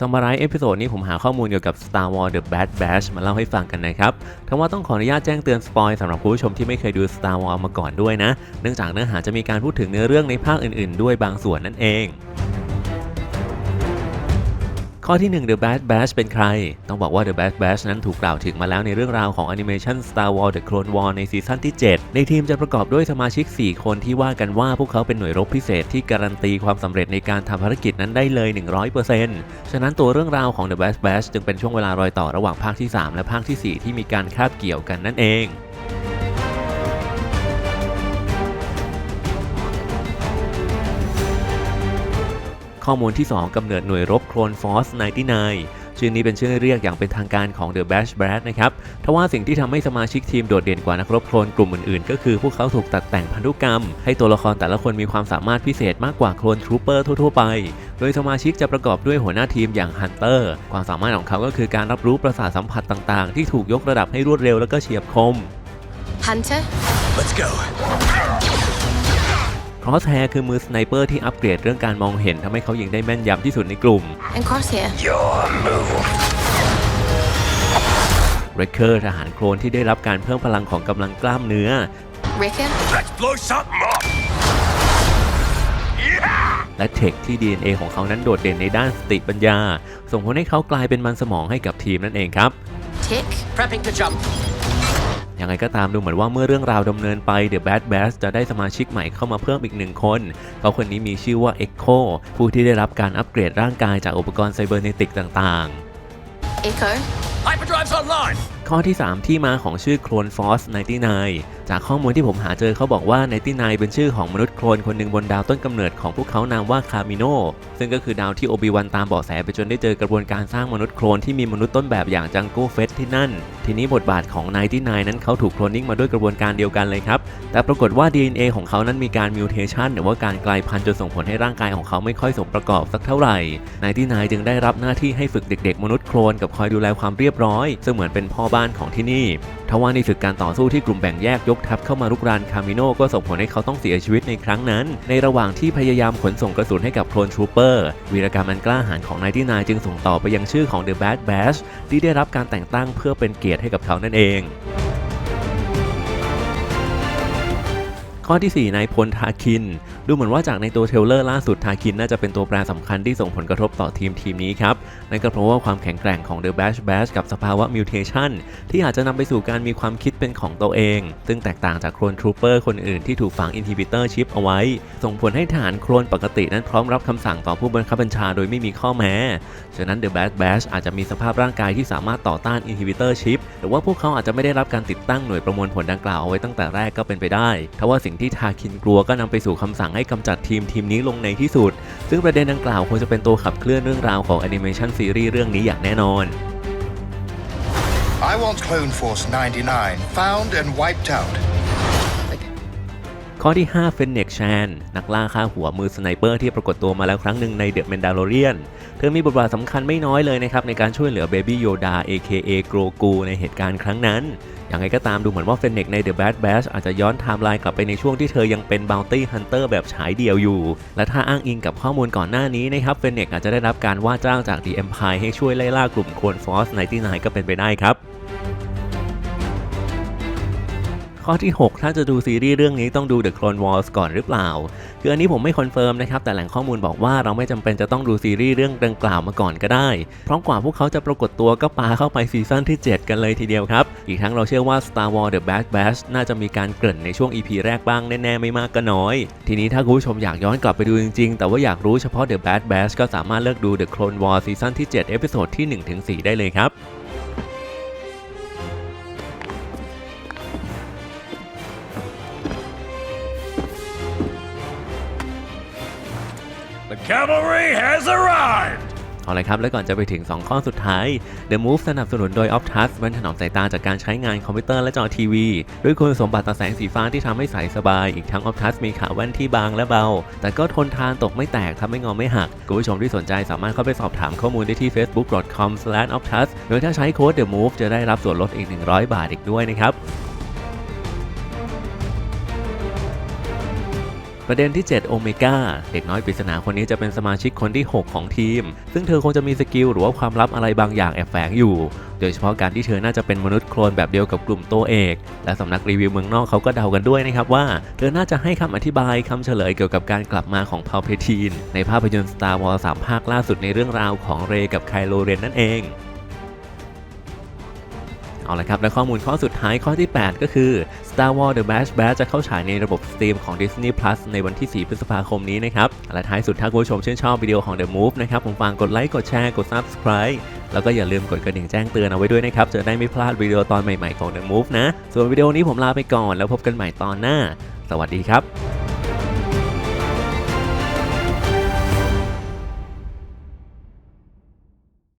สม m ไร z ์เอพิโซดนี้ผมหาข้อมูลเกี่ยวกับ Star Wars The Bad Batch มาเล่าให้ฟังกันนะครับทั้งว่าต้องขออนุญาตแจ้งเตือนสปอยสำหรับผู้ชมที่ไม่เคยดู Star Wars มาก่อนด้วยนะ เนื่องจากเนื้อหาจะมีการพูดถึงเนื้อเรื่องในภาคอื่นๆ ด้วยบางส่วนนั่นเอง ข้อที่ 1 The Bad Batch เป็นใคร ต้องบอกว่า The Bad Batch นั้นถูกกล่าวถึงมาแล้วในเรื่องราวของแอนิเมชัน Star Wars The Clone War ในซีซั่นที่ 7 ในทีมจะประกอบด้วยสมาชิก 4 คนที่ว่ากันว่าพวกเขาเป็นหน่วยรบพิเศษที่การันตีความสำเร็จในการทำภารกิจนั้นได้เลย 100%ฉะนั้นตัวเรื่องราวของ The Bad Batch จึงเป็นช่วงเวลารอยต่อระหว่างภาคที่ 3 และภาคทีสี่4 ที่มีการคาบเกี่ยวกันนั่นเอง ข้อมูลที่ 2กำเนิดหน่วยรบโคลนฟอร์ส99 ชื่อนี้เป็นชื่อเรียกอย่างเป็นทางการของ The Bash Brad นะครับ ทว่าสิ่งที่ทำให้สมาชิกทีมโดดเด่นกว่านักรบโคลนกลุ่มอื่นๆ ก็คือพวกเขาถูกตัดแต่งพันธุกรรม ให้ตัวละครแต่ละคนมีความสามารถพิเศษมากกว่าโคลนทรูเปอร์ทั่วๆไป โดยสมาชิกจะประกอบด้วยหัวหน้าทีมอย่างฮันเตอร์ ความสามารถของเขาก็คือการรับรู้ประสาทสัมผัสต่างๆ ที่ถูกยกระดับให้รวดเร็วและก็เฉียบคม Hunter? Let's go. ครอสแฮร์คือมือสไนเปอร์ที่อัปเกรดเรื่องการมองเห็นทำให้เขายิงได้แม่นยำที่สุดในกลุ่ม And Crosshair? Your move. เรคเคอร์ทหารโคลนที่ได้รับการเพิ่มพลังของกำลังกล้ามเนื้อ Rickon? Let's blow something up. Yeah! และเทคที่ DNA ของเขานั้นโดดเด่นในด้านสติปัญญา ส่งผลให้เขากลายเป็นมันสมองให้กับทีมนั่นเองครับ Tick? Prepping to jump. ยังไงก็ตามดูเหมือนว่าเมื่อเรื่องราวดำเนินไป The Bad Batch จะได้สมาชิกใหม่เข้ามาเพิ่มอีกหนึ่งคนเขาคนนี้มีชื่อว่า Echo ผู้ที่ได้รับการอัปเกรดร่างกายจากอุปกรณ์ไซเบอร์เนติกต่างๆ Echo? Hyperdrive's online. ข้อที่ 3 ที่มาของชื่อโคลนฟอส99จากข้อมูลที่ผมหาเจอเขาบอกว่า99เป็นชื่อของมนุษย์โคลนคนหนึ่งบนดาวต้นกำเนิดของพวกเขานามว่าคามิโนซึ่งก็คือดาวที่โอบิวันตามเบาะแสไปจนได้เจอกระบวนการสร้างมนุษย์โคลนที่มีมนุษย์ต้นแบบอย่างจังโก้เฟสที่นั่น ทีนี้บทบาทของ99นั้นเขาถูกโคลนนิ่งมาด้วยกระบวนการเดียวกันเลยครับ แต่ปรากฏว่า DNA ของเขานั้นมีการมิวเทชันหรือว่าการกลายพันธุ์จนส่งผลให้ร่างกายของเขาไม่ค่อยสมประกอบสักเท่าไหร่99จึงได้รับหน้าที่ให้ฝึกเด็ก ๆ มนุษย์โคลนกับคอยดูแลความเรียบร้อยซึ่งเหมือนเป็นพ่อบ้านของที่นี่ ทว่าในศึกการต่อสู้ที่กลุ่มแบ่งแยกยกทัพเข้ามารุกรานคามิโนก็ส่งผลให้เขาต้องเสียชีวิตในครั้งนั้น ในระหว่างที่พยายามขนส่งกระสุนให้กับโคลนทรูเปอร์วีรกรรมอันกล้าหาญของนายที่นายจึงส่งต่อไปยังชื่อของเดอะแบดแบชที่ได้รับการแต่งตั้งเพื่อเป็นเกียรติให้กับเขานั่นเอง ข้อที่ 4 นายพลทาคิน ดูเหมือนว่าจากในตัวเทลเลอร์ล่าสุดทาคินน่าจะเป็นตัวแปรสำคัญที่ส่งผลกระทบต่อทีมทีมนี้ครับ นั่นก็เพราะว่าความแข็งแกร่งของ The Bash Bash กับสภาวะมิวเทชันที่อาจจะนำไปสู่การมีความคิดเป็นของตัวเอง ซึ่งแตกต่างจากโคลนทรูเปอร์คนอื่นที่ถูกฝังอินฮิบิเตอร์ชิปเอาไว้ ส่งผลให้ทหารโคลนปกตินั้นพร้อมรับคำสั่งต่อผู้บังคับบัญชาโดยไม่มีข้อแม้ ฉะนั้น The Bad Bash อาจจะมีสภาพร่างกายที่สามารถต่อต้าน Inhibitor Chip หรือว่าพวกเขาอาจจะไม่ได้รับการติดตั้งหน่วยประมวลผลดังกล่าวเอาไว้ตั้งแต่แรกก็เป็นไปได้ทว่าสิ่งที่ทาคินกลัวก็นำไปสู่คำสั่งให้กำจัดทีมทีมนี้ลงในที่สุด ซึ่งประเด็นดังกล่าวควรจะเป็นตัวขับเคลื่อนเรื่องราวของแอนิเมชันซีรีส์เรื่องนี้อย่างแน่นอน I want Clone Force 99 found and wiped out. ข้อที่ 5 เฟนเน็กแชน นักล่าฆ่าหัวมือสไนเปอร์ที่ปรากฏตัวมาแล้วครั้งหนึ่งในเดอะแมนดา l เรียน เธอมีบทบาทสำคัญไม่น้อยเลยนะครับ ในการช่วยเหลือเบบี้โยดา AKA โกรกูในเหตุการณ์ครั้งนั้น อย่างไรก็ตามดูเหมือนว่าเฟนเน็กใน The Bad Batch อาจจะย้อนไทม์ไลน์กลับไปในช่วงที่เธอยังเป็น Bounty Hunter แบบฉายเดียวอยู่ และถ้าอ้างอิงกับข้อมูลก่อนหน้านี้นะครับเฟนเน็กอาจจะได้รับการว่าจ้างจาก The Empire ให้ช่วยไล่ล่ากลุ่มโคลนฟอร์ส99ก็เป็นไปได้ครับ ข้อที่ 6 ถ้าจะดูซีรีส์เรื่องนี้ต้องดู The Clone Wars ก่อนหรือเปล่า คืออันนี้ผมไม่คอนเฟิร์มนะครับ แต่แหล่งข้อมูลบอกว่าเราไม่จำเป็นจะต้องดูซีรีส์เรื่องดังกล่าวมาก่อนก็ได้ เพราะกว่าพวกเขาจะปรากฏตัวก็ปาเข้าไปซีซั่นที่ 7 กันเลยทีเดียวครับ อีกทั้งเราเชื่อว่า Star Wars The Bad Batch น่าจะมีการเกริ่นในช่วง EP แรกบ้างแน่ๆไม่มากก็น้อย ทีนี้ถ้าคุณผู้ชมอยากย้อนกลับไปดูจริงๆ แต่ว่าอยากรู้เฉพาะ The Bad Batch ก็สามารถเลือกดู The Clone Wars ซีซั่นที่7เอพิโซดที่ 1-4 ได้เลยครับ cavalry has arrived. เอาเลยครับ และก่อนจะไปถึง 2 ข้อสุดท้าย The Move สนับสนุนโดย Optus บรรถนอมสายตาจากการใช้งานคอมพิวเตอร์และจอทีวี ด้วยคุณสมบัติต่อแสงสีฟ้าที่ทำให้ใสสบาย อีกทั้ง Optus มีขาแว่นที่บางและเบา แต่ก็ทนทานตกไม่แตกทำให้งอไม่หัก คุณผู้ชมที่สนใจสามารถเข้าไปสอบถามข้อมูลได้ที่ facebook.com/optus โดยถ้าใช้โค้ด The Move จะได้รับส่วนลดอีก 100 บาทอีกด้วยนะครับ ประเด็นที่ 7 โอเมก้าเด็กน้อยปริศนาคนนี้จะเป็นสมาชิกคนที่ 6 ของทีม ซึ่งเธอคงจะมีสกิลหรือว่าความลับอะไรบางอย่างแอบแฝงอยู่ โดยเฉพาะการที่เธอน่าจะเป็นมนุษย์โคลนแบบเดียวกับกลุ่มโตเอก และสำนักรีวิวเมืองนอกเขาก็เดากันด้วยนะครับว่า เธอน่าจะให้คำอธิบายคำเฉลยเกี่ยวกับการกลับมาของพา l เพทีนในภาพยนตร์ Star Wars 3ภาคล่าสุดในเรื่องราวของเรกับไคลโลเรนนั่นเอง เอาละครับ และข้อมูลข้อสุดท้ายข้อที่ 8 ก็คือ Star Wars The Bad Batch จะเข้าฉายในระบบสตรีมของ Disney Plus ในวันที่ 4 พฤษภาคมนี้นะครับ และท้ายสุดถ้าคุณผู้ชมชื่นชอบวิดีโอของ The Move นะครับผมฝากกดไลค์ กดแชร์ กด Subscribe แล้วก็อย่าลืมกดกระดิ่งแจ้งเตือนเอาไว้ด้วยนะครับ จะได้ไม่พลาดวิดีโอตอนใหม่ๆของ The Move นะ ส่วนวิดีโอนี้ผมลาไปก่อนแล้วพบกันใหม่ตอนหน้า สวัสดีครับ